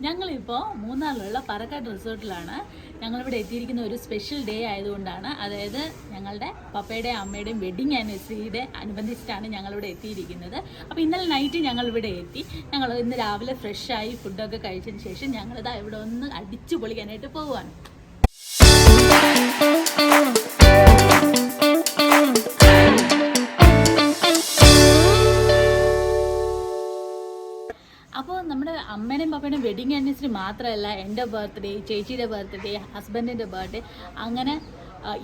ഞങ്ങളിപ്പോൾ മൂന്നാറിലുള്ള പറക്കാട് റിസോർട്ടിലാണ്. ഞങ്ങളിവിടെ എത്തിയിരിക്കുന്ന ഒരു സ്പെഷ്യൽ ഡേ ആയതുകൊണ്ടാണ്. അതായത് ഞങ്ങളുടെ പപ്പയുടെയും അമ്മയുടെയും വെഡിങ് ആനിവേഴ്സറിയുടെ അനുബന്ധിച്ചിട്ടാണ് ഞങ്ങളിവിടെ എത്തിയിരിക്കുന്നത്. അപ്പോൾ ഇന്നലെ നൈറ്റ് ഞങ്ങളിവിടെ എത്തി. ഞങ്ങൾ ഇന്ന് രാവിലെ ഫ്രഷായി ഫുഡൊക്കെ കഴിച്ചതിന് ശേഷം ഞങ്ങളിതാ ഇവിടെ ഒന്ന് അടിച്ചു പൊളിക്കാനായിട്ട് പോവുകയാണ് അമ്മേടെയും പപ്പയുടെയും വെഡിങ് ആനിവേഴ്സറി മാത്രമല്ല എന്റെ ബർത്ത്ഡേ ചേച്ചിയുടെ ബർത്ത്ഡേ ഹസ്ബൻഡിന്റെ ബർത്ത്ഡേ അങ്ങനെ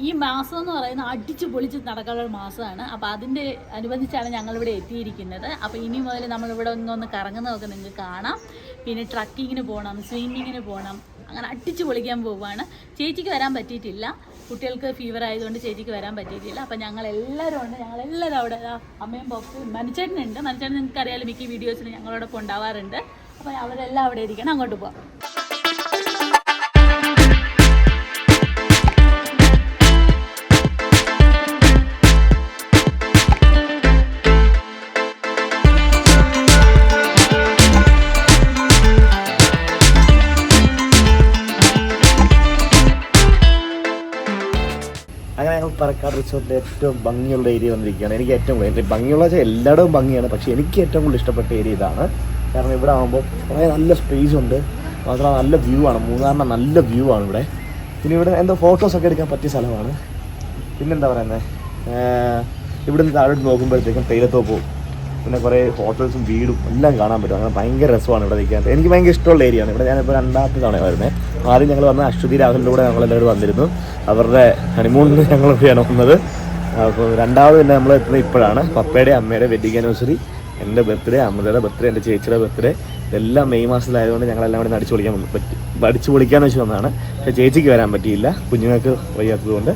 ഈ മാസം എന്ന് പറയുന്നത് അടിച്ചു പൊളിച്ച് നടക്കാനുള്ള മാസമാണ്. അപ്പോൾ അതിന്റെ അനുബന്ധിച്ചാണ് ഞങ്ങളിവിടെ എത്തിയിരിക്കുന്നത്. അപ്പോൾ ഇനി മുതൽ നമ്മളിവിടെ ഒന്നൊന്ന് കറങ്ങുന്നതൊക്കെ നിങ്ങൾക്ക് കാണാം. പിന്നെ ട്രക്കിങ്ങിന് പോകണം സ്വിമ്മിങ്ങിന് പോകണം അങ്ങനെ അടിച്ചു പൊളിക്കാൻ പോവുകയാണ്. ചേച്ചിക്ക് വരാൻ പറ്റിയിട്ടില്ല. കുട്ടികൾക്ക് ഫീവർ ആയതുകൊണ്ട് ചേച്ചിക്ക് വരാൻ പറ്റിയിട്ടില്ല. അപ്പം ഞങ്ങൾ എല്ലാവരും ഉണ്ട്. ഞങ്ങളെല്ലാവരും അവിടെ അമ്മയും പപ്പയും മനുച്ചേട്ടനുണ്ട് മനുച്ചേട്ടൻ നിങ്ങൾക്ക് അറിയാമല്ലോ മിക്ക വീഡിയോസിൽ ഞങ്ങളോടൊപ്പം ഉണ്ടാവാറുണ്ട്. അപ്പോൾ അവരെല്ലാം അവിടെ ഇരിക്കണം. അങ്ങോട്ട് പോവാം. അങ്ങനെ ഞങ്ങൾ പറക്കാട് ഏറ്റവും ഭംഗിയുള്ള ഏരിയ വന്നിരിക്കുകയാണ്. എനിക്ക് ഏറ്റവും കൂടുതൽ ഭംഗിയുള്ള വെച്ചാൽ എല്ലായിടവും ഭംഗിയാണ്. പക്ഷേ എനിക്ക് ഏറ്റവും കൂടുതൽ ഇഷ്ടപ്പെട്ട ഏരിയ ഇതാണ് കാരണം ഇവിടെ ആകുമ്പോൾ കുറേ നല്ല സ്പേസ് ഉണ്ട്. മാത്രമല്ല നല്ല വ്യൂ ആണ്. മൂന്നാറിന്റെ നല്ല വ്യൂ ആണ് ഇവിടെ. പിന്നെ ഇവിടെ എന്തോ ഫോട്ടോസൊക്കെ എടുക്കാൻ പറ്റിയ സ്ഥലമാണ്. പിന്നെന്താ പറയുന്നത് ഇവിടെ നിന്ന് താഴോട്ട് നോക്കുമ്പോഴത്തേക്കും തേയിലത്തോപ്പവും പിന്നെ കുറേ ഹോട്ടൽസും വീടും എല്ലാം കാണാൻ പറ്റും. അങ്ങനെ ഭയങ്കര രസമാണ് ഇവിടെ നിൽക്കാൻ. എനിക്ക് ഭയങ്കര ഇഷ്ടമുള്ള ഏരിയ ആണ്. ഇവിടെ ഞാനിപ്പോൾ രണ്ടാമത്തെ തവണ വരുന്നത് ആദ്യം ഞങ്ങൾ വന്ന അശ്വതി രാഹുലിന്റെ കൂടെ ഞങ്ങളെല്ലാവരും വന്നിരുന്നു. അവരുടെ ഹണിമൂണിന് ഞങ്ങൾ വന്നത്. അപ്പോൾ രണ്ടാമത് പിന്നെ നമ്മൾ എത്തുന്നത് ഇപ്പോഴാണ്. പപ്പയുടെ അമ്മയുടെ വെഡിങ് ആനിവേഴ്സറി എന്റെ ബർത്ത്ഡേ അമൃതയുടെ ബർത്ത്ഡേ എന്റെ ചേച്ചിയുടെ ബർത്ത്ഡേ ഇതെല്ലാം മെയ് മാസത്തിലായതുകൊണ്ട് ഞങ്ങളെല്ലാം കൂടി അടിച്ചു പൊളിക്കാൻ പറ്റും അടിച്ചു പൊളിക്കാന്ന് വെച്ച് വന്നതാണ്. പക്ഷേ ചേച്ചിക്ക് വരാൻ പറ്റിയില്ല കുഞ്ഞുങ്ങൾക്ക് വയ്യാത്തതുകൊണ്ട്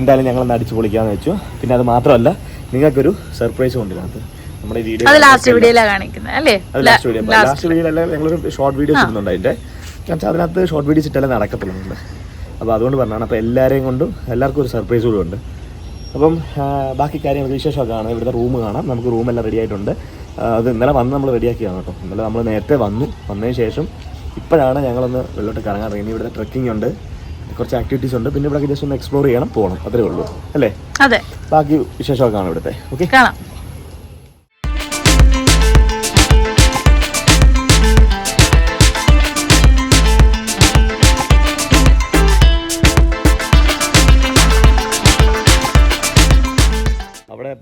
എന്തായാലും ഞങ്ങൾ അടിച്ചു പൊളിക്കാന്ന് വെച്ചു. പിന്നെ അത് മാത്രമല്ല നിങ്ങൾക്കൊരു സർപ്രൈസ് കൊണ്ടിരുന്നത് നമ്മുടെ വീഡിയോ ലാസ്റ്റ് വീഡിയോയിലാണ് കാണിക്കുന്നത് അല്ലേ? ലാസ്റ്റ് വീഡിയോ ലാസ്റ്റ് വീഡിയോയിലല്ല ഞങ്ങളൊരു ഷോർട്ട് വീഡിയോസ് ഇടുന്നുണ്ട് അതിന്റെ കാരണം അതിനകത്ത് ഷോർട്ട് വീഡിയോസ് ഇട്ടല്ലേ നടക്കത്തുള്ളൂ അപ്പോൾ അതുകൊണ്ട് പറഞ്ഞാണ് അപ്പോൾ എല്ലാവരെയും കൊണ്ടും എല്ലാവർക്കും ഒരു സർപ്രൈസ് കൂടെ ഉണ്ട്. അപ്പം ബാക്കി കാര്യങ്ങൾ വിശേഷമൊക്കെ കാണാം ഇവിടുത്തെ റൂം കാണാം. നമുക്ക് റൂമെല്ലാം റെഡി ആയിട്ടുണ്ട്. അത് ഇന്നലെ വന്ന് നമ്മൾ റെഡിയാക്കിയാണ് കേട്ടോ. ഇന്നലെ നമ്മൾ നേരത്തെ വന്നു. വന്നതിന് ശേഷം ഇപ്പോഴാണ് ഞങ്ങളൊന്ന് വെള്ളോട്ട് കറങ്ങാൻ തുടങ്ങി ഇനി ഇവിടെ ട്രക്കിംഗ് ഉണ്ട്. കുറച്ച് ആക്ടിവിറ്റീസ് ഉണ്ട്. പിന്നെ ഇവിടെ ജസ്റ്റ് ഒന്ന് എക്സ്പ്ലോർ ചെയ്യണം പോകണം അത്രേ ഉള്ളൂ. അല്ലേ? അതെ. ബാക്കി വിശേഷമൊക്കെ കാണാം ഇവിടുത്തെ. ഓക്കെ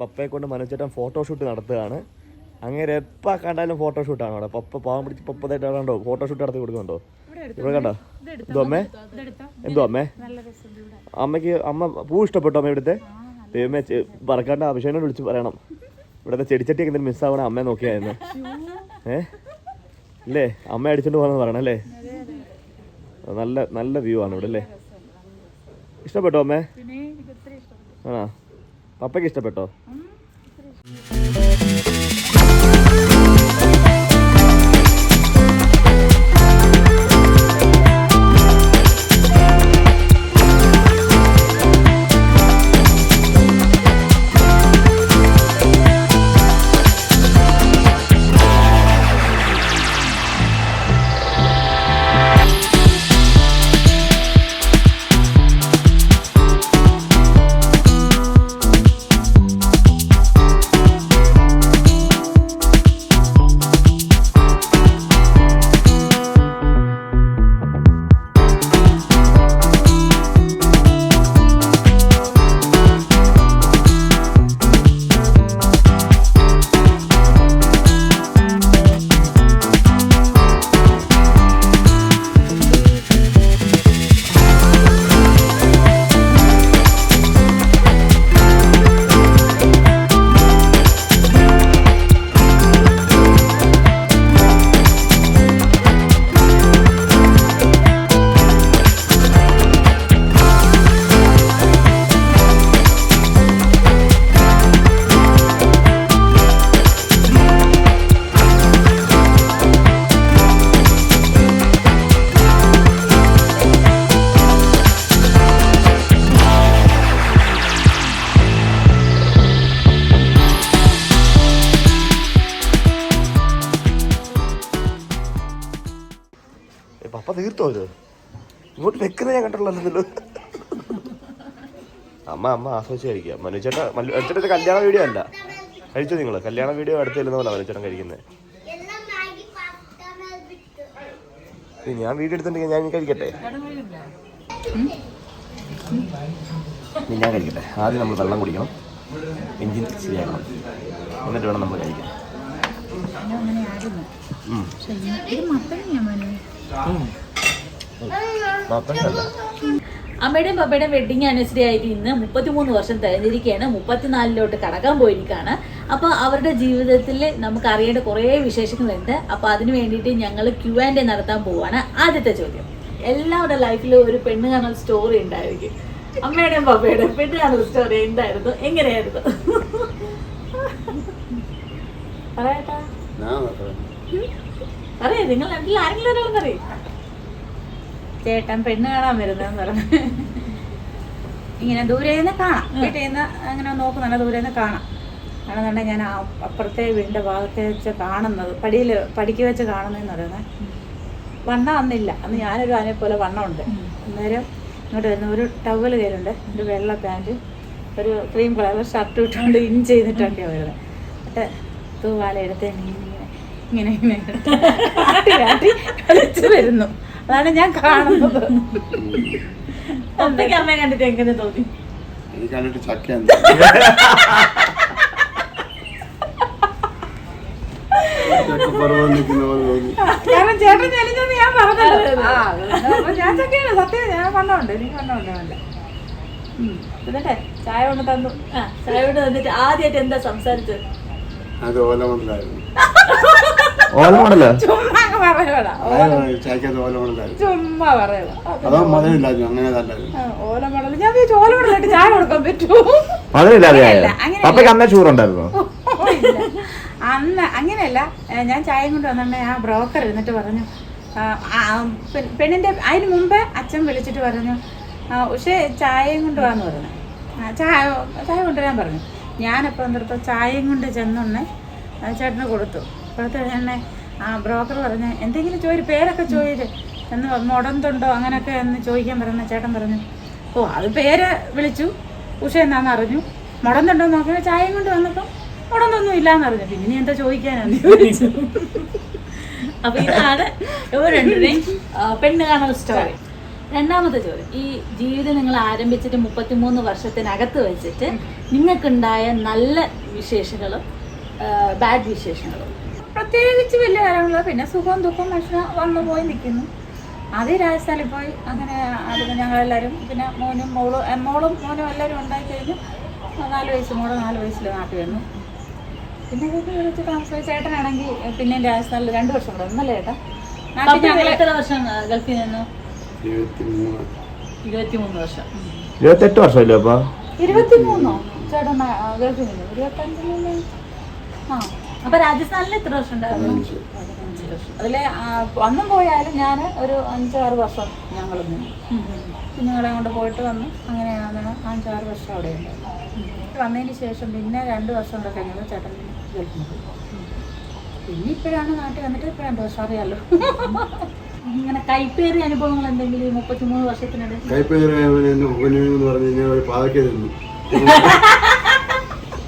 പപ്പയെ കൊണ്ട് മനോജേട്ടൻ ഫോട്ടോഷൂട്ട് നടത്തുകയാണ്. അങ്ങനെ എപ്പോൾ കണ്ടാലും ഫോട്ടോഷൂട്ടാണ് അവിടെ. പപ്പ പാവം പിടിച്ച് പപ്പതായിട്ട് കണ്ടോ? ഫോട്ടോഷൂട്ട് നടത്തി കൊടുക്കുന്നുണ്ടോ? ഇവിടെ കണ്ടോ? എന്തോ അമ്മേ? എന്തോ അമ്മേ? അമ്മയ്ക്ക് അമ്മ പൂ ഇഷ്ടപ്പെട്ടോ അമ്മ ഇവിടുത്തെ? ദൈവമേ പറക്കാണ്ട അഭിഷേകനോട് വിളിച്ച് പറയണം. ഇവിടുത്തെ ചെടിച്ചട്ടിയൊക്കെ എന്തെങ്കിലും മിസ്സാവണ അമ്മയെ നോക്കിയായിരുന്നു. ഏ? അല്ലേ അമ്മ അടിച്ചോണ്ട് പോകുന്നത് പറയണം അല്ലേ? നല്ല നല്ല വ്യൂ ആണ് ഇവിടെ അല്ലേ? ഇഷ്ടപ്പെട്ടോ അമ്മേ? ആണോ? പപ്പയ്ക്ക് ഇഷ്ടപ്പെട്ടോ? അമ്മ അമ്മ ആസ്വദിച്ച് കഴിക്കുക മനുചേട്ട മനുചേട്ടന്റെ കല്യാണ വീഡിയോ അല്ല. കഴിച്ചോ നിങ്ങൾ കല്യാണ വീഡിയോ അടുത്ത് ചെല്ലുന്ന പോലെ മനുചേട്ടൻ കഴിക്കുന്നത് ഞാൻ വീഡിയോ എടുത്തിട്ടുണ്ടെങ്കിൽ ഞാൻ കഴിക്കട്ടെ? ഞാൻ കഴിക്കട്ടെ. ആദ്യം നമ്മൾ വെള്ളം കുടിക്കണം. എഞ്ചിൻ ശരിയാക്കണം എന്നിട്ട് വേണം നമ്മൾ കഴിക്കാൻ. ഉം. അമ്മയുടെയും പപ്പയുടെയും വെഡിങ് ആനിവേഴ്സറി ആയിട്ട് ഇന്ന് മുപ്പത്തിമൂന്ന് വർഷം തിരഞ്ഞിരിക്കുകയാണ്. മുപ്പത്തിനാലിലോട്ട് കടക്കാൻ പോയിരിക്കുകയാണ്. അപ്പോൾ അവരുടെ ജീവിതത്തിൽ നമുക്ക് അറിയേണ്ട കുറേ വിശേഷങ്ങളുണ്ട്. അപ്പോൾ അതിന് വേണ്ടിയിട്ട് ഞങ്ങൾ ക്യു ആൻഡ് എ നടത്താൻ പോവുകയാണ് ആദ്യത്തെ ചോദ്യം. എല്ലാവരുടെ ലൈഫിലും ഒരു പെണ്ണ് കാണൽ സ്റ്റോറി ഉണ്ടായിരിക്കും. അമ്മയുടെയും പപ്പയുടെയും പെണ്ണ് കാണൽ സ്റ്റോറി ഉണ്ടായിരുന്നു. എങ്ങനെയായിരുന്നു? പറയട്ടാ? അറിയാം നിങ്ങൾ രണ്ടിൽ ആരെങ്കിലും ഒരാളെന്ന് അറിയും ചേട്ടൻ പെണ്ണ് കാണാൻ വരുന്നതെന്ന് പറഞ്ഞു. ഇങ്ങനെ ദൂരെ നിന്ന് കാണാം. വീട്ടിൽ നിന്ന് അങ്ങനെ നോക്കുന്നുണ്ട് ദൂരെ നിന്ന് കാണാം. കാണുന്നുണ്ടെങ്കിൽ ഞാൻ ആ അപ്പുറത്തെ വീടിന്റെ ഭാഗത്തെ വെച്ച് കാണുന്നത് പടിയിൽ പടിക്ക് വെച്ച് കാണുന്നതെന്ന് പറയുന്നത് വണ്ണം അന്നില്ല. അന്ന് ഞാനൊരു ആനെ പോലെ വണ്ണമുണ്ട്. അന്നേരം ഇങ്ങോട്ട് വരുന്ന ഒരു ടവൽ കയ്യിലുണ്ട് ഒരു വെള്ള പാന്റ് ഒരു ക്രീം കളർ ഷർട്ട് ഇട്ടുകൊണ്ട് ഇൻ ചെയ്തിട്ടൊക്കെയാണ് വരുന്നത് എന്നിട്ട് തൂവാല എടുത്ത് ഇങ്ങനെ ഇങ്ങനെ ഇങ്ങനെ. കളിച്ച് വരുന്നു. അതാണ് ഞാൻ കാണുന്നത്. അമ്മയ്ക്ക് അമ്മയെ കണ്ടിട്ട് എങ്ങനെ തോന്നി? എനിക്ക് കണ്ടിട്ട് ചക്കയാണ് കാരണം ചേട്ടൻ ചെലിഞ്ഞെന്ന് ഞാൻ പറഞ്ഞത് ആ, അപ്പൊ ഞാൻ ചക്കയാണ്. സത്യം ഞാൻ വണ്ണമുണ്ട് എനിക്ക് വണ്ണമുണ്ട് നല്ല എന്നിട്ടേ ചായ കൊണ്ട് തന്നു. ആ കൊണ്ട് തന്നിട്ട് ആദ്യമായിട്ട് എന്താ സംസാരിച്ചത്? അത് ഓലമണലായിരുന്നു ഓല മോഡലോ? ഓലമണലായിരുന്നു ചുമ്മാ ഓല മടൽ ഞാൻ ചോല ചായ കൊടുക്കാൻ. പപ്പയ്ക്ക്. അന്ന് അങ്ങനെയല്ല. ഞാൻ ചായയും കൊണ്ട് വന്നെ ആ ബ്രോക്കർ ഇരുന്നിട്ട് പറഞ്ഞു പെണ്ണിന്റെ അതിന് മുമ്പേ അച്ഛൻ വിളിച്ചിട്ട് പറഞ്ഞു പക്ഷേ ഉഷേ ചായയും കൊണ്ട് വാന്ന് പറഞ്ഞു. ആ, ചായ ചായ കൊണ്ടുവരാൻ പറഞ്ഞു. ഞാനപ്പോൾ എന്നിടത്ത് ചായയും കൊണ്ട് ചെന്നൊന്നെ ആ, ചേട്ടന് കൊടുത്തു. കൊടുത്തു കഴിഞ്ഞെ ആ ബ്രോക്കർ പറഞ്ഞു എന്തെങ്കിലും ചോദിച്ചു പേരൊക്കെ ചോദിച്ചു എന്ന് മുടന്തുണ്ടോ അങ്ങനെയൊക്കെ എന്ന് ചോദിക്കാൻ പറഞ്ഞു ചേട്ടൻ പറഞ്ഞു. ഓ അത് പേര് വിളിച്ചു. ഉഷ എന്നാന്ന് അറിഞ്ഞു. മുടന്തുണ്ടോ എന്ന് നോക്കിയാൽ ചായയും കൊണ്ട് വന്നപ്പോൾ മുടന്തൊന്നും ഇല്ലാന്ന് അറിഞ്ഞു. പിന്നെ ഇനി എന്താ ചോദിക്കാനാന്ന് ചോദിച്ചു. അപ്പൊ ഇതാണ് ആ, പെണ്ണ് കാണൽ സ്റ്റോറി രണ്ടാമത്തെ ചോദ്യം. ഈ ജീവിതം നിങ്ങൾ ആരംഭിച്ചിട്ട് മുപ്പത്തിമൂന്ന് വർഷത്തിനകത്ത് വെച്ചിട്ട് നിങ്ങൾക്കുണ്ടായ നല്ല വിശേഷങ്ങളും ബാഡ് വിശേഷങ്ങളും. പ്രത്യേകിച്ച് വലിയ കാര്യങ്ങളില്ല പിന്നെ സുഖവും ദുഃഖവും ഭക്ഷണം വന്നു പോയി നിൽക്കുന്നു. അത് രാജസ്ഥാനിൽ പോയി അങ്ങനെ അതിന് ഞങ്ങളെല്ലാവരും പിന്നെ മോനും മോളും മോളും മോനും എല്ലാവരും ഉണ്ടായി കഴിഞ്ഞു നാല് വയസ്സ് മോൾ നാല് വയസ്സിൽ നാട്ടിൽ വന്നു. പിന്നെ ഇതൊക്കെ വിളിച്ച് താമസിച്ച ചേട്ടനാണെങ്കിൽ പിന്നെ രാജസ്ഥാനിൽ രണ്ട് വർഷം കൂടെ ഒന്നല്ലേ ചേട്ടാ? നാട്ടിൽ ഞങ്ങൾ എത്ര വർഷം ഗൾഫിൽ നിന്നു? ഇരുപത്തി മൂന്ന് ഇരുപത്തിമൂന്ന് വർഷം. ഇരുപത്തെട്ട് വർഷമല്ലോ അപ്പൊ? ഇരുപത്തി മൂന്നോ ചേട്ടൻ ഗൾഫിൽ നിന്ന്. ഇരുപത്തഞ്ചിലല്ലേ? ആ. അപ്പൊ രാജസ്ഥാനിൽ എത്ര വർഷം ഉണ്ടായിരുന്നു? വർഷം. അതിൽ വന്നും പോയാലും ഞാൻ ഒരു അഞ്ചാറ് വർഷം ഞങ്ങൾ കുഞ്ഞുങ്ങളെ കൊണ്ട് പോയിട്ട് വന്നു. അങ്ങനെയാണ് അഞ്ചാറ് വർഷം അവിടെ ഉണ്ടായിരുന്നു. വന്നതിന് ശേഷം പിന്നെ രണ്ട് വർഷം കൂടെ കഴിഞ്ഞപ്പോൾ ചേട്ടൻ ഗൾഫിൽ പിന്നെ ഇപ്പോഴാണ് നാട്ടിൽ വന്നിട്ട് ഇപ്പോൾ രണ്ട് വർഷം അറിയാമല്ലോ ഇങ്ങനെ കൈപ്പേറിയ അനുഭവങ്ങൾ എന്തെങ്കിലും മുപ്പത്തിമൂന്ന് വർഷത്തിനിടെ? കൈപ്പേറിയ എന്ന് പറഞ്ഞു കഴിഞ്ഞാൽ ഒരു പാവയ്ക്ക തിന്നു ഏ കൈപ്പേര് പാവയ്ക്ക് നിന്ന്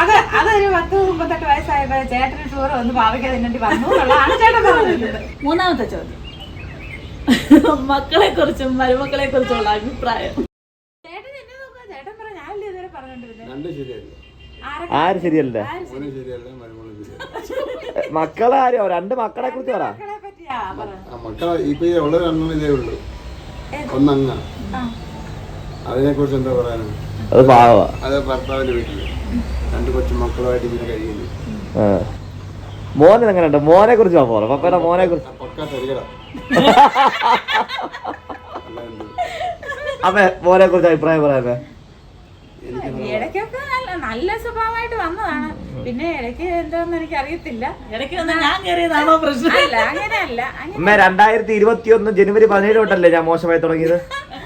അത് അതൊരു പത്ത് മുപ്പത്തെട്ട് വയസ്സായപ്പോൾ ചേട്ടന് ടൂർ വന്ന് പാവയ്ക്ക വന്നു എന്നുള്ളതാണ് ചേട്ടൻ പറഞ്ഞത് മൂന്നാമത്തെ ചോദ്യം. മക്കളെ കുറിച്ചും മരുമക്കളെ കുറിച്ചുള്ള അഭിപ്രായം. ചേട്ടൻ എന്നെ നോക്കുക ചേട്ടൻ പറഞ്ഞു ഞാനല്ലേ ഇതുവരെ പറഞ്ഞോണ്ടിരുന്നത് രണ്ട് ശരിയല്ല? ആരൊക്കെ? ആര് ശരിയല്ല? മക്കളെ ആരോ രണ്ട് മക്കളെ കുറിച്ച് പറ. മക്കളെ ഇപ്പൊ ഈ ഉള്ള രണ്ടെണ്ണം ഇതേ ഉള്ളൂ. ഒന്നങ്ങ. ആ അതിനെ കുറിച്ച് എന്താ പറയാനാണ് അത് പാവ. അത് ഭർത്താവിന്റെ വീട്ടിൽ. രണ്ട് കൊച്ചു മക്കളുമായിട്ട് ഇങ്ങനെ കഴിയുന്നു. മോനെ എങ്ങനെയുണ്ട്? മോനെ കുറിച്ച് പറ പപ്പയുടെ മോനെ കുറിച്ച് പക്ക മോനെ കുറിച്ച് അഭിപ്രായം പറയാമേ. ഇടയ്ക്കൊക്കെ നല്ല നല്ല സ്വഭാവമായിട്ട് വന്നതാണ്. പിന്നെ ഇടയ്ക്ക് എന്താന്ന് എനിക്ക് അറിയത്തില്ല ഇടയ്ക്ക് വന്ന ഞാൻ കയറിയതാണോ പ്രശ്നം? അല്ല അങ്ങനെയല്ല. അങ്ങനെ അമ്മ രണ്ടായിരത്തി ഇരുപത്തി ഒന്ന് ജനുവരി പതിനേഴ് തൊട്ടല്ലേ ഞാൻ മോശമായി തുടങ്ങിയത്?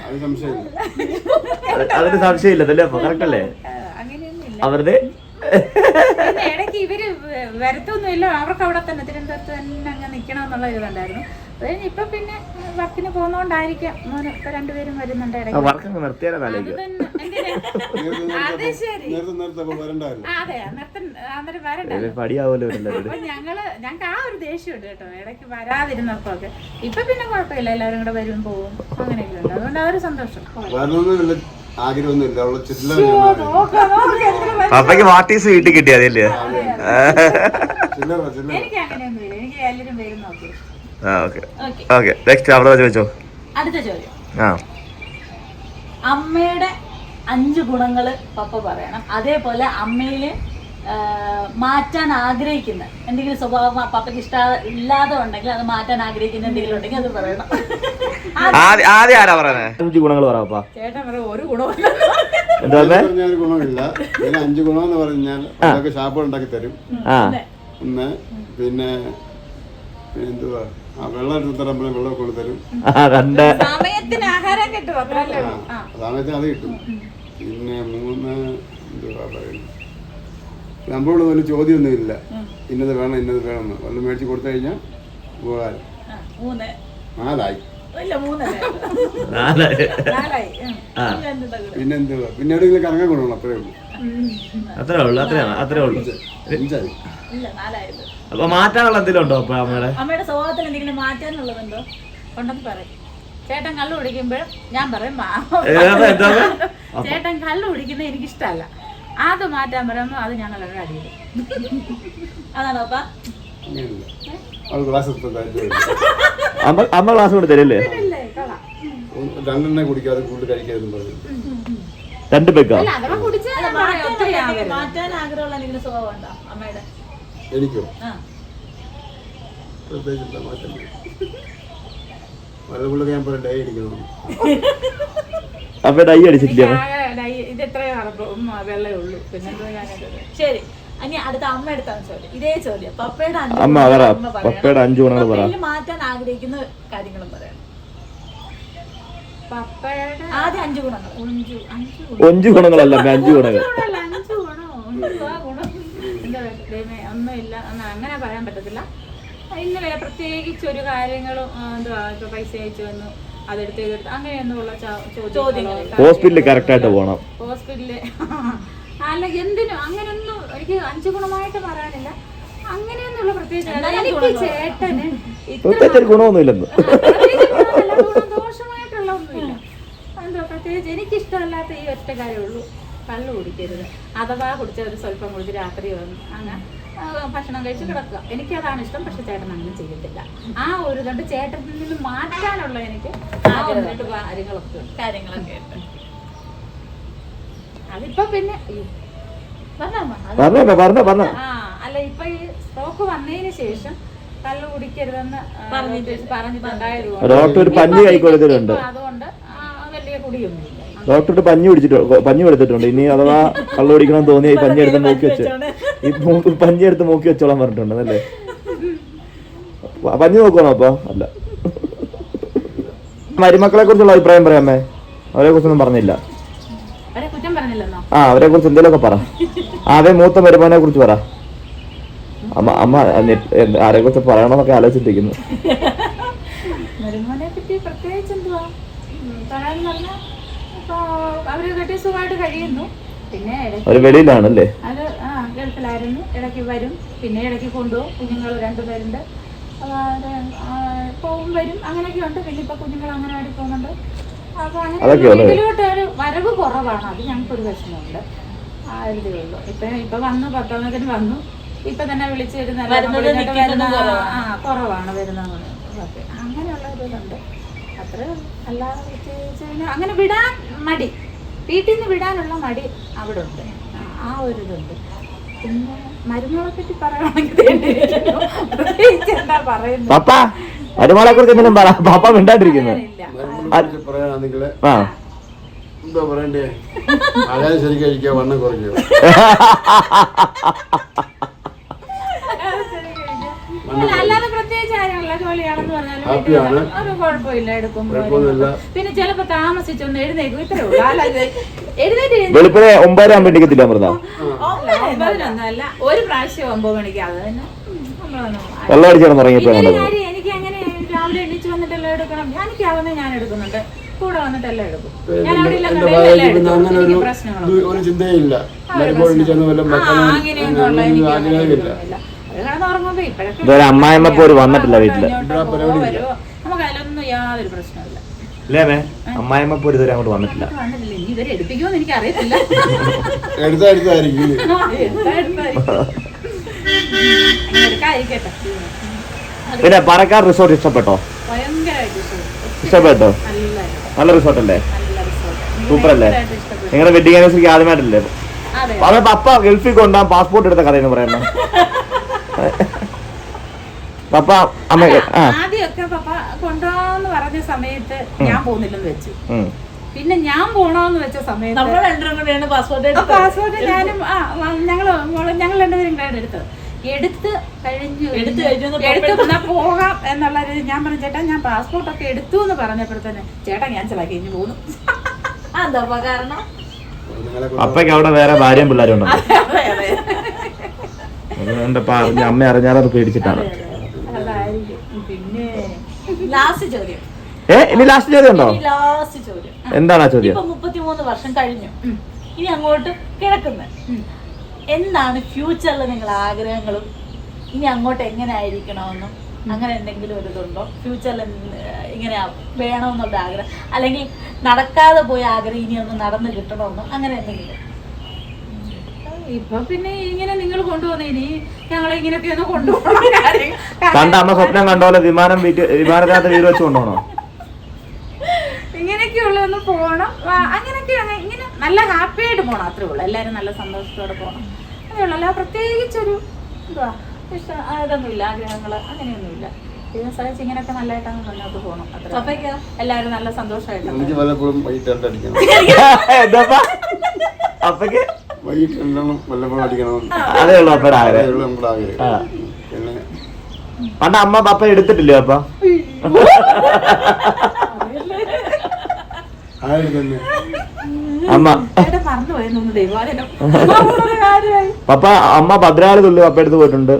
അതിന് സംശയമില്ല. അല്ലേ അപ്പൊ? കറക്റ്റ് അല്ലേ? അവരുടെ ഇടയ്ക്ക് ഇവർ വരത്തൊന്നുമില്ല. അവർക്ക് അവിടെ തന്നെ തിരുവനന്തപുരത്ത് തന്നെ അങ്ങ് നിക്കണം എന്നുള്ള ഇതുണ്ടായിരുന്നു. ഇപ്പൊ പിന്നെ വർക്കിന് പോകുന്നോണ്ടായിരിക്കാം. ഇപ്പൊ രണ്ടുപേരും വരുന്നുണ്ട് അത് ശരി. ആ, അതെ അന്നേരം വരണ്ട ഞങ്ങൾ ഞങ്ങൾക്ക് ആ ഒരു ദേഷ്യമുണ്ട് കേട്ടോ. ഇടയ്ക്ക് വരാതിരുന്നപ്പോഴൊക്കെ ഇപ്പൊ പിന്നെ കുഴപ്പമില്ല. എല്ലാവരും കൂടെ വരും പോവും. അങ്ങനെയൊക്കെ ഉണ്ട്. അതുകൊണ്ട് അതൊരു സന്തോഷം. പപ്പയ്ക്ക് വാട്ടീസ് വീട്ടിൽ കിട്ടിയതല്ലേ എനിക്ക് അങ്ങനെയൊന്നുമില്ല എനിക്ക് എല്ലാവരും വരും നോക്കി. ആ ഓക്കെ. നെക്സ്റ്റ് അവിടെ ചോദിച്ചോ അടുത്ത ചോദ്യം. ആ. അമ്മയുടെ അഞ്ച് ഗുണങ്ങൾ പപ്പ പറയണം. അതേപോലെ അമ്മയിൽ മാറ്റാൻ ആഗ്രഹിക്കുന്ന എന്തെങ്കിലും സ്വഭാവം പപ്പയ്ക്ക് ഇഷ്ട ഇല്ലാതെ ഉണ്ടെങ്കിൽ അത് മാറ്റാൻ ആഗ്രഹിക്കുന്ന എന്തെങ്കിലും ഉണ്ടെങ്കിൽ അത് പറയണം. ആദ്യം ആരാ പറയുന്നത് അഞ്ച് ഗുണങ്ങൾ പറയാപ്പാ ചേട്ടൻ പറ ഒരു ഗുണമില്ല എന്താ പറഞ്ഞാൽ ഗുണമില്ല. പിന്നെ അഞ്ച് ഗുണമെന്ന് പറഞ്ഞാൽ അതൊക്കെ ഷാപ്പ് ഉണ്ടാക്കി തരും. ഒന്ന് പിന്നെ പിന്നെ എന്തുവാ? കൊണ്ട്. സമയത്തിന് ആഹാരം കിട്ടും അത്രല്ലേ ഉള്ളൂ. ആ സമയത്ത് അത് കിട്ടും. പിന്നെ മൂന്ന് എന്തുവാ പറയുന്നത് നമ്മളോട് വലിയ ചോദ്യമൊന്നുമില്ല ഇന്നത് വേണം ഇന്നത് വല്ല മേടിച്ച് കൊടുത്തു കഴിഞ്ഞാൽ ഉപകാരം. ആ, മൂന്ന്. നാലായി. ഇല്ല മൂന്നല്ലേ? നാല് നാലായി. ഉം. ആ. എന്തുണ്ടാ ഗുണം? പിന്നെ എവിടെയെങ്കിലും കറങ്ങാൻ കൊണ്ടുപോകണം അത്രേ ഉള്ളൂ. അത്രേ ഉള്ളൂ അത്രയാണ് അത്രേ ഉള്ളു. അഞ്ചായി. ഇല്ല നാലായത് അപ്പൊ മാറ്റാനുള്ള എന്തെങ്കിലും ഉണ്ടോ അപ്പൊ അമ്മയുടെ? അമ്മയുടെ സ്വഭാവത്തിൽ എന്തെങ്കിലും മാറ്റാനുള്ളതുണ്ടോ? ഉണ്ടെന്ന് പറയും. ചേട്ടൻ കള്ളു കുടിക്കുമ്പോൾ ഞാൻ പറയും മാ. ചേട്ടൻ കള്ളു കുടിക്കുന്നത് എനിക്ക് ഇഷ്ടമല്ല അത് മാറ്റാൻ പറയുമ്പോൾ അത് ഞങ്ങളുടെ അടിയിൽ അതാണോ അപ്പ? അത് ഗ്ലാസ് അമ്മ അമ്മ ക്ലാസ് കൊണ്ട് തരില്ലേ? കൊള്ളാം. രണ്ടെണ്ണ കുടിക്കാതെ കൂടുതൽ കഴിക്കരുതെന്ന് പറഞ്ഞു രണ്ട് പെക്കാ അല്ല അഥവാ കുടിച്ചാൽ പറയാം, ഒത്തിരി മാറ്റാൻ ആവരുത്. മാറ്റാൻ ആഗ്രഹമുള്ള എന്തെങ്കിലും സ്വഭാവം ഉണ്ടോ അമ്മയുടെ? എനിക്കോ? ആ. പ്രത്യേകിച്ചില്ല മാറ്റം? വല്ലപ്പോഴൊക്കെ ഞാൻ പറയാം ഡൈ അടിക്കണം. അപ്പൊ ഡൈ അടിച്ചിട്ടില്ല ഇത് എത്രയോ ഉള്ളൂ. പിന്നെ ശരി. ഇനി അടുത്ത അമ്മ എടുത്താണ് ചോദ്യം. ഇതേ ചോദ്യം. പപ്പയുടെ അമ്മ പറ. പപ്പയുടെ അഞ്ചു ഗുണങ്ങൾ പറ. മാറ്റാൻ ആഗ്രഹിക്കുന്ന കാര്യങ്ങളും പറയണം. പപ്പയുടെ ആദ്യം അഞ്ച് ഗുണങ്ങൾ. അഞ്ചു ഗുണങ്ങളല്ല അഞ്ചു ഗുണങ്ങൾ ഗുണമല്ല, അഞ്ചു ഗുണോ എന്തുവാ ഗുണം എന്താ ദൈവമേ ഒന്നുമില്ല. ഒന്ന് അങ്ങനെ പറയാൻ പറ്റത്തില്ല. ഇന്നലെ പ്രത്യേകിച്ച് ഒരു കാര്യങ്ങളും എന്തുവാ ഇപ്പൊ പൈസ അയച്ചു വന്നു അതെടുത്ത് ഇതെടുത്ത് അങ്ങനെയൊന്നുമുള്ള ചോദ്യങ്ങൾ ഹോസ്പിറ്റലിൽ പോകണം. ഹോസ്പിറ്റലിൽ അല്ല എന്തിനും അങ്ങനെയൊന്നും എനിക്ക് അഞ്ചു ഗുണമായിട്ട് പറയാനില്ല. അങ്ങനെയൊന്നുള്ള പ്രത്യേകിച്ച് ചേട്ടന് ഇത്ര ഗുണമൊന്നുമില്ലെന്ന്. ദോഷമായിട്ടുള്ള ഒന്നുമില്ല എന്തോ പ്രത്യേകിച്ച് എനിക്കിഷ്ടമല്ലാത്ത ഈ ഒറ്റ കാര്യമുള്ളൂ കള്ളു കുടിക്കരുത്. അഥവാ കുടിച്ചത് സ്വല്പം കുടിച്ച് രാത്രി വന്ന് അങ്ങനെ ഭക്ഷണം കഴിച്ച് കിടക്കുക. എനിക്കതാണ് ഇഷ്ടം പക്ഷെ ചേട്ടൻ അങ്ങനെ ചെയ്യത്തില്ല ആ ഒരു കണ്ട് ചേട്ടനിൽ നിന്ന് മാറ്റാനുള്ള എനിക്ക് ആ രണ്ട് കാര്യങ്ങളൊക്കെ കാര്യങ്ങളൊക്കെ അതിപ്പോ പിന്നെ അല്ല ഇപ്പൊ ഈ സ്ട്രോക്ക് വന്നതിന് ശേഷം കള്ളു കുടിക്കരുതെന്ന് പറഞ്ഞിട്ട് പറഞ്ഞിട്ടുണ്ട്. പറഞ്ഞിട്ടുണ്ടായതുകൊണ്ട് ഒരു പഞ്ഞി കൈ കൊടുത്തിട്ടുണ്ട് ഇപ്പൊ അതുകൊണ്ട് ഡോക്ടർ പഞ്ഞു പിടിച്ചിട്ട് പിടിച്ചിട്ടുണ്ട് എടുത്തിട്ടുണ്ട് ഇനി അഥവാ കള്ളു പിടിക്കണം തോന്നിയ ഈ പഞ്ഞി എടുത്ത് നോക്കി വെച്ച് ഈ പഞ്ഞി എടുത്ത് നോക്കി വെച്ചോളാൻ പറഞ്ഞിട്ടുണ്ട് അല്ലേ? പഞ്ഞു നോക്കുവാണോ അപ്പൊ? അല്ല. മരുമക്കളെ കുറിച്ചുള്ള അഭിപ്രായം പറയാമേ അവരെ കുറിച്ചൊന്നും പറഞ്ഞില്ല. ആ അവരെ കുറിച്ച് എന്തെങ്കിലുമൊക്കെ പറ. ആവേ മൂത്ത മരുമോനെ കുറിച്ച് പറ. അമ്മ അമ്മ ആരെ കുറിച്ച് പറയണമെന്നൊക്കെ ആലോചിച്ചിട്ടിരിക്കുന്നു. മരുമോനെ പറ്റി പറയാന്ന് പറഞ്ഞാൽ അവർ കെട്ടി സുഖമായിട്ട് കഴിയുന്നു. പിന്നെ ഇടയ്ക്ക് ഒരു വെളിയിലാണല്ലേ? അത് ആ ഗൾഫിലായിരുന്നു. ഇടയ്ക്ക് വരും. പിന്നെ ഇടയ്ക്ക് കൊണ്ടുപോകും. കുഞ്ഞുങ്ങൾ രണ്ടുപേരുണ്ട് അപ്പൊ അവർ, ആ, പോവും വരും. അങ്ങനെയൊക്കെ ഉണ്ട്. പിന്നെ ഇപ്പൊ കുഞ്ഞുങ്ങൾ അങ്ങനെ അംഗനവാടി പോകുന്നുണ്ട്. അപ്പൊ അങ്ങനെ. വീട്ടിലോട്ട് ഒരു വരവ് കുറവാണ്. അത് ഞങ്ങൾക്കൊരു വിഷമമുണ്ട്. ആ ഇതേ ഉള്ളൂ. ഇപ്പൊ ഇപ്പൊ വന്നു പത്തോണത്തിന് വന്നു. ഇപ്പൊ തന്നെ വിളിച്ചു വരുന്ന ആ കുറവാണ്. വരുന്നത്. അങ്ങനെയുള്ള ഒരു ഇതുണ്ട്. അത്രേ അല്ലാതെ പ്രത്യേകിച്ച് അങ്ങനെ വിടാൻ മടി. വീട്ടിൽ നിന്ന് വിടാനുള്ള മടി അവിടെ ഉണ്ട് ആ, ഒരു ഇതുണ്ട് പിന്നെ മരുന്നുകളെ പറ്റി പറയുകയാണെങ്കിൽ. എന്താ പറയുന്നത്? പപ്പ മരുമകളെ കുറിച്ച് എന്തെങ്കിലും പറ. പാപ്പ മിണ്ടാണ്ടിരിക്കുന്നത് ആ. എന്താ പറയണ്ടേ? ആകാശം ശരിക്കും കഴിക്കുക വണ്ണം കുറയ്ക്കുക അല്ല, അല്ലാതെ പ്രത്യേകിച്ച് ജോലിയാണെന്ന് പറഞ്ഞാലും. ഒരു കുഴപ്പമില്ല എടുക്കും പിന്നെ ചിലപ്പോ താമസിച്ചൊന്ന് എഴുന്നേക്കും ഇത്രേ ഉള്ളൂ. അല്ലാതെ എഴുന്നേറ്റ് കഴിഞ്ഞ് വെളുപ്പിനെ ഒമ്പതര ആകുമ്പോൾ എണ്ണിക്കത്തില്ല അമൃത? ഒമ്പതിനൊന്നല്ല ഒരു പ്രാവശ്യം ഒമ്പത് മണിക്ക് അത് തന്നെ. വെള്ളം അടിച്ചാണ് തുടങ്ങിയപ്പോ എനിക്ക് അങ്ങനെ രാവിലെ എണീച്ച് വന്നിട്ടെല്ലാം എടുക്കണം. എനിക്കാവുന്ന ഞാൻ എടുക്കുന്നുണ്ട്. കൂടെ വന്നിട്ടെല്ലാം എടുക്കും. ഞാൻ അവിടെ ഇല്ല പ്രശ്നങ്ങളൊന്നും അങ്ങനെയൊന്നും എനിക്ക് ഇതുവരെ അമ്മായിമ്മ പോലും വന്നിട്ടില്ല വീട്ടിൽ. നമുക്ക് അതിലൊന്നും യാതൊരു പ്രശ്നമില്ല അല്ലേ മേ അമ്മായിയമ്മ പോലും ഇതുവരെ അങ്ങോട്ട് വന്നിട്ടില്ല. ഇവരെ എടുപ്പിക്കുമെന്ന് എനിക്ക് അറിയത്തില്ല. പിന്നെ പാലക്കാട് റിസോർട്ട് ഇഷ്ടപ്പെട്ടോ? ഇഷ്ടപ്പെട്ടു. ഇഷ്ടപ്പെട്ടോ? നല്ല നല്ല റിസോർട്ട് അല്ലേ? നല്ല resort. സൂപ്പർ അല്ലേ. നിങ്ങളുടെ വെഡിങ് ആനിവേഴ്സറിക്ക് ആദ്യമായിട്ടല്ലേ? അതെ. അപ്പ പപ്പ ഗൾഫിൽ കൊണ്ടാൻ പാസ്പോർട്ട് എടുത്ത കഥയെന്ന് പറയുന്നത് പപ്പ അമ്മ ആ. ആദ്യമൊക്കെ പപ്പ കൊണ്ടുപോകാന്ന് പറഞ്ഞ സമയത്ത് ഞാൻ പോകുന്നില്ലെന്ന് വെച്ചു. പിന്നെ ഞാൻ പോണോന്ന് വെച്ച സമയത്ത് നമ്മൾ രണ്ടും കൂടെയാണ് പാസ്പോർട്ട് പാസ്പോർട്ട് ഞാനും ആ മോൾ ഞങ്ങൾ രണ്ടുപേരും കൂടെയാണ് എടുത്തത്. എടുത്ത് കഴിഞ്ഞു. എടുത്ത് കഴിഞ്ഞു എടുത്ത് പോകാം എന്നുള്ള രീതി ഞാൻ പറഞ്ഞു ചേട്ടാ ഞാൻ പാസ്പോർട്ട് ഒക്കെ എടുത്തു എന്ന് പറഞ്ഞപ്പോഴത്തേന് ചേട്ടാ ക്യാൻസൽ ആക്കി കഴിഞ്ഞു പോകുന്നു എന്താ കാരണം? അപ്പയ്ക്ക് അവിടെ വേറെ ഭാര്യയും പിള്ളേരും ഉണ്ടോ അതെ, അതെ. അതുകൊണ്ട് ഇപ്പൊ അറിഞ്ഞ അമ്മ അറിഞ്ഞാലത് പേടിച്ചിട്ടാണ്. പിന്നെ ലാസ്റ്റ് ചോദ്യം. ഏ ഇനി ലാസ്റ്റ് ചോദ്യം ഉണ്ടോ? ലാസ്റ്റ് ചോദ്യം. എന്താണ് ആ ചോദ്യം? ഇപ്പൊ മുപ്പത്തിമൂന്ന് വർഷം കഴിഞ്ഞു. ഇനി അങ്ങോട്ട് കിടക്കുന്നത് എന്താണ് ഫ്യൂച്ചറിൽ നിങ്ങൾ ആഗ്രഹങ്ങളും? ഇനി അങ്ങോട്ട് എങ്ങനെ ആയിരിക്കണമെന്നും അങ്ങനെ എന്തെങ്കിലും ഒരു ഇതുണ്ടോ? ഫ്യൂച്ചറിൽ ഇങ്ങനെ വേണമെന്നുള്ള ആഗ്രഹം? അല്ലെങ്കിൽ നടക്കാതെ പോയ ആഗ്രഹം ഇനി ഒന്ന് നടന്നു കിട്ടണമെന്നും? അങ്ങനെ എന്തെങ്കിലും. ഇപ്പൊ പിന്നെ ഇങ്ങനെ നിങ്ങൾ കൊണ്ടുപോകുന്ന ഇനി ഞങ്ങളെ ഇങ്ങനെയൊക്കെ ഒന്ന് കൊണ്ടുപോകണം. കണ്ട അമ്മ സ്വപ്നം കണ്ടോലെ വിമാനം വീട്ട് വിമാനത്തിനകത്ത് വീട് വെച്ച് കൊണ്ടുപോകണോ ഇങ്ങനെയൊക്കെയുള്ള ഒന്ന് പോകണം അങ്ങനെയൊക്കെ ഇങ്ങനെ നല്ല ഹാപ്പി ആയിട്ട് പോകണം അത്രേ ഉള്ളൂ. എല്ലാവരും നല്ല സന്തോഷത്തോടെ പോകണം അതേ ഉള്ളൂ. അല്ല പ്രത്യേകിച്ചൊരു എന്തുവാ ഇഷ്ടം ഇതൊന്നുമില്ല ആഗ്രഹങ്ങൾ അങ്ങനെയൊന്നുമില്ല. ദൈവം സഹിച്ച് ഇങ്ങനെയൊക്കെ നല്ലതായിട്ടങ്ങ് മുന്നോട്ട് പോകണം അത്ര പപ്പയ്ക്കോ? എല്ലാവരും നല്ല സന്തോഷമായിട്ട് വൈകിട്ട് രണ്ടടിക്കണം എന്താ അപ്പക്ക് വൈകിട്ട് രണ്ടെണ്ണം വല്ലപ്പോഴും അടിക്കണം അതേ ഉള്ളൂ അപ്പയുടെ അതേ ആഗ്രഹം. ഉള്ളൂ നമ്മുടെ ആഗ്രഹം. ആ. പിന്നെ പണ്ട് അമ്മ പപ്പ എടുത്തിട്ടില്ലേ അപ്പ? ആരും തന്നെ അമ്മ പപ്പ അമ്മ ഭദ്രാവതി തുള്ളി പപ്പ എടുത്ത് പോയിട്ടുണ്ട്.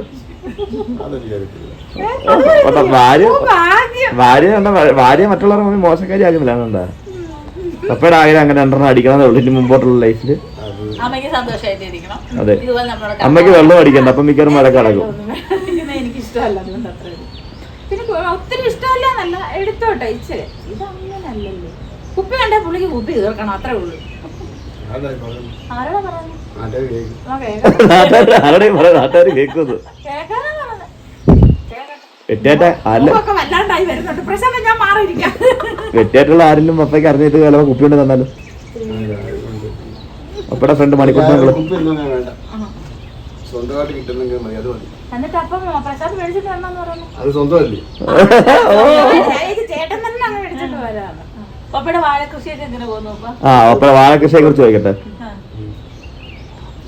പപ്പ ഭാര്യ ഭാര്യ കണ്ട ഭാര്യ മറ്റുള്ളവരുടെ മുന്നിൽ മോശക്കാരി ആകുന്നില്ല പപ്പയുടെ ആഗ്രഹം അങ്ങനെ രണ്ടെണ്ണം അടിക്കണം എന്നുള്ളൂ ഇനി മുമ്പോട്ടുള്ള ലൈഫിൽ അമ്മയ്ക്ക് സന്തോഷമായിട്ടിരിക്കണം. അതെ. ഇതുപോലെ നമ്മളെ അമ്മയ്ക്ക് വെള്ളം അടിക്കണ്ട അപ്പം മിക്കവാറും മഴ കടക്കും. എനിക്ക് ഇഷ്ടമല്ല അതുകൊണ്ട് അത്ര പിന്നെ കൊ- ഒത്തിരി ഇഷ്ടമല്ല എന്നല്ല എടുത്തോട്ടെ ഇച്ചിരി. ഇത് അങ്ങനല്ലല്ലോ കുപ്പി കണ്ടാൽ പുള്ളിക്ക് കുപ്പി തീർക്കണം അത്രേ ഉള്ളൂ. പറഞ്ഞു കേൾക്കുന്നത്. ആരെങ്കിലും പപ്പയ്ക്ക് അറിഞ്ഞിട്ട് കുപ്പി കൊണ്ട് തന്നാലും. പപ്പയുടെ ഫ്രണ്ട് മണിക്കൂർ സ്വന്തമായിട്ട് കിട്ടുന്നെങ്കിൽ മതി അത് മതി. എന്നിട്ട് അപ്പം പ്രസാദ് മേടിച്ചിട്ട് വരണമെന്ന് പറയുന്നു. അത് സ്വന്തമല്ലേ? ചേട്ടൻ തന്നെ അങ്ങ് മേടിച്ചിട്ട് എങ്ങനെ പോകുന്നു അപ്പൊ? ആ വാഴകൃഷിയെ കുറിച്ച് ചോദിക്കട്ടെ.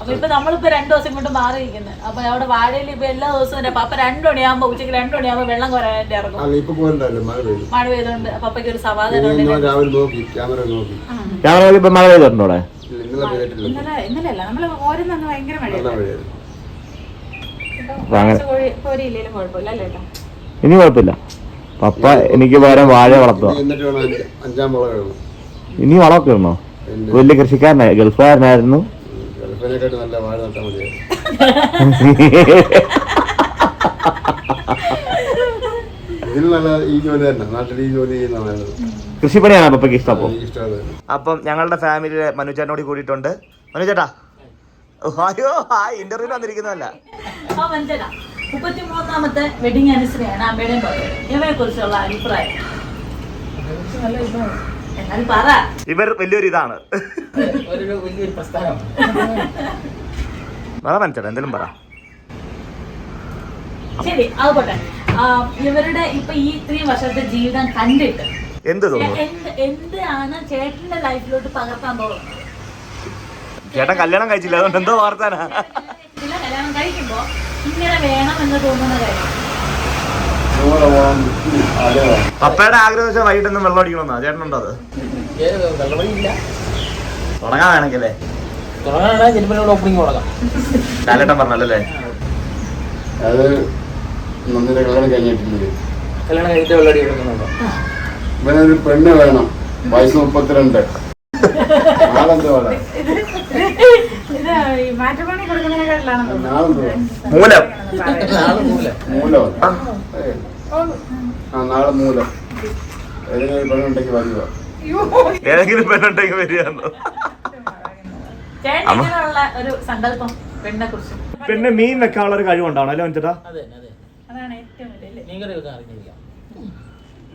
അപ്പൊ ഇപ്പൊ നമ്മളിപ്പോ രണ്ടു ദിവസം കൊണ്ട് മാറിയിരിക്കുന്നത് അപ്പൊ അവിടെ വാഴയിൽ ഇപ്പൊ എല്ലാ ദിവസവും പപ്പ രണ്ടു മണിയാകുമ്പോ ഉച്ചയ്ക്ക് രണ്ടു മണിയാകുമ്പോ വെള്ളം കുറയാൻ ഇറങ്ങും. അല്ല ഇപ്പൊ പോരണ്ടല്ലോ മഴ പെയ്തോണ്ട് അപ്പൊ ഒരു സമാധാനം ഞാൻ രാവിലെ നോക്കി ക്യാമറ നോക്കി. ക്യാമറ ഇപ്പൊ മഴ പെയ്തിട്ടുണ്ടോ ഇന്നലെ പെയ്തിട്ടില്ല ഇന്നലെ ഇന്നലെയല്ല നമ്മൾ ഓരോന്നും ഭയങ്കര നല്ല മഴയല്ല മഴയായിരുന്നു. അപ്പൊ അങ്ങനെ കോരിയില്ലേലും കുഴപ്പമില്ല അല്ലേ ഏട്ടാ? ഇനി കുഴപ്പമില്ല. പപ്പ എനിക്ക് പകരം വാഴ വളർത്തുക. ഇനി വളമൊക്കെ ഇടണോ വലിയ കൃഷിക്കാരനായി ഗൾഫുകാരനായിരുന്നു. നല്ല ഈ ജോലി തന്നെ. നാട്ടിൽ ഈ ജോലി ചെയ്യുന്ന നല്ലത് കൃഷിപ്പണിയാണ് പപ്പയ്ക്ക് ഇഷ്ടം അപ്പോൾ എനിക്ക് ഇഷ്ടമാണ് അപ്പം ഞങ്ങളുടെ ഫാമിലിയിലെ മനുചേട്ടനോട് കൂടിയിട്ടുണ്ട്. മനുചേട്ടാ അയ്യോ ആ ഇന്റർവ്യൂ വന്നിരിക്കുന്നതല്ല വെഡിങ് ആനിവേഴ്സറിയാണ് അമ്മയുടെയും കുറിച്ചുള്ള അഭിപ്രായം. എന്നാൽ പറ. ഇവർ വലിയൊരു ഇതാണ്. പറ മനുചേട്ടാ എന്തെങ്കിലും പറ. ശരി അത് പോട്ടെ. ഇവരുടെ ഇപ്പൊ ഈ ഇത്രയും വർഷത്തെ ജീവിതം കണ്ടിട്ട് എന്ത് തോന്നുന്നു? എന്താണ് ചേട്ടന്റെ ലൈഫിലോട്ട് പകർത്താൻ തോന്നുന്നത് ചേട്ടൻ കല്യാണം കഴിച്ചില്ല അതുകൊണ്ട് എന്തോ വാർത്താനാ? കല്യാണം കഴിക്കുമ്പോ ഇങ്ങനെ വേണം എന്ന് തോന്നുന്ന കാര്യം? പപ്പയുടെ ആഗ്രഹം വെച്ചാൽ വൈകിട്ടൊന്നും വെള്ളം അടിക്കണമെന്നാ? ചേട്ടനുണ്ടോ അത്? തുടങ്ങാൻ വേണമെങ്കിലേ? തുടങ്ങാനാണ് ജനിപ്പനോട് ഓപ്പണിംഗ് തുടങ്ങാം. കാലഘട്ടം പറഞ്ഞല്ലേ അത് നന്ദിയുടെ കല്യാണം കഴിഞ്ഞിട്ടുണ്ട് കല്യാണം കഴിഞ്ഞിട്ട് വെള്ളടി എടുക്കുന്നുണ്ടോ ഇവനൊരു പെണ്ണ് വേണം വയസ്സ് മുപ്പത്തിരണ്ട്. മൂലം. മൂലം. ആ. നാളെ മൂലം. ഏതെങ്കിലും പെണ്ണുണ്ടെങ്കിൽ വരുക ഏതെങ്കിലും പെണ്ണുണ്ടെങ്കിൽ വരികയെന്നോ ഒരു സങ്കല്പം കുറിച്ച്. പിന്നെ മീൻ വെക്കാനുള്ള ഒരു കഴിവുണ്ടാവണം അല്ലേ അതെ. അതാണ് ഏറ്റവും വലിയ മീൻകറി വെക്കാൻ അറിഞ്ഞിരിക്കാം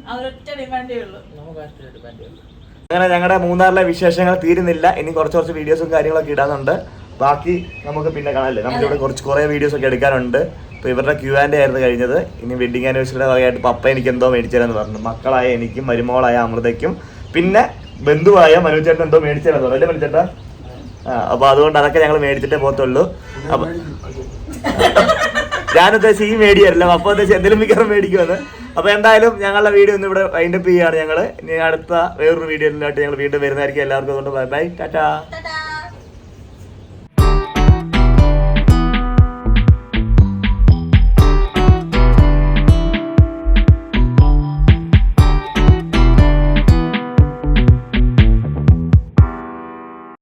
ആ ഡിമാൻഡേ ഉള്ളൂ. നമുക്ക് ഡിമാൻഡേ ഉള്ളൂ. അങ്ങനെ ഞങ്ങളുടെ മൂന്നാറിലെ വിശേഷങ്ങൾ തീരുന്നില്ല. ഇനി കുറച്ച് കുറച്ച് വീഡിയോസും കാര്യങ്ങളൊക്കെ ഇടാനുണ്ട്. ബാക്കി നമുക്ക് പിന്നെ കാണാല്ലേ? നമുക്കിവിടെ കുറച്ച് കുറേ വീഡിയോസ് ഒക്കെ എടുക്കാനുണ്ട്. അപ്പോൾ ഇവരുടെ ക്യൂ ആൻഡ് ആയിരുന്നു കഴിഞ്ഞത്. ഇനി വെഡിങ് ആനിവേഴ്സറിയുടെ ഭാഗമായിട്ട് പപ്പ എനിക്ക് എന്തോ മേടിച്ചാലെന്ന് പറഞ്ഞു. മക്കളായ എനിക്കും മരുമോളായ അമൃതയ്ക്കും. പിന്നെ ബന്ധുവായ മനുചേട്ടൻ എന്തോ മേടിച്ചാലോ പറഞ്ഞു. അല്ലേ മനുചേട്ടാ ആ അപ്പോൾ അതുകൊണ്ട് അതൊക്കെ ഞങ്ങൾ മേടിച്ചിട്ടേ പോകത്തുള്ളൂ. അപ്പോൾ ഞാൻ ഈ മേടിയല്ല അപ്പൊ ഉദ്ദേശിച്ച എന്തെങ്കിലും മിക്കവാറും മേടിക്കുമെന്ന് അപ്പൊ എന്തായാലും ഞങ്ങളുടെ വീഡിയോ ഒന്ന് ഇവിടെ വൈൻഡപ്പ് ചെയ്യാണ് ഞങ്ങൾ. ഇനി അടുത്ത വേറൊരു വീഡിയോയിലായിട്ട് ഞങ്ങൾ വീണ്ടും വരുന്നതായിരിക്കും. എല്ലാവർക്കും അതുകൊണ്ട് ബൈ ബൈ ടാറ്റാ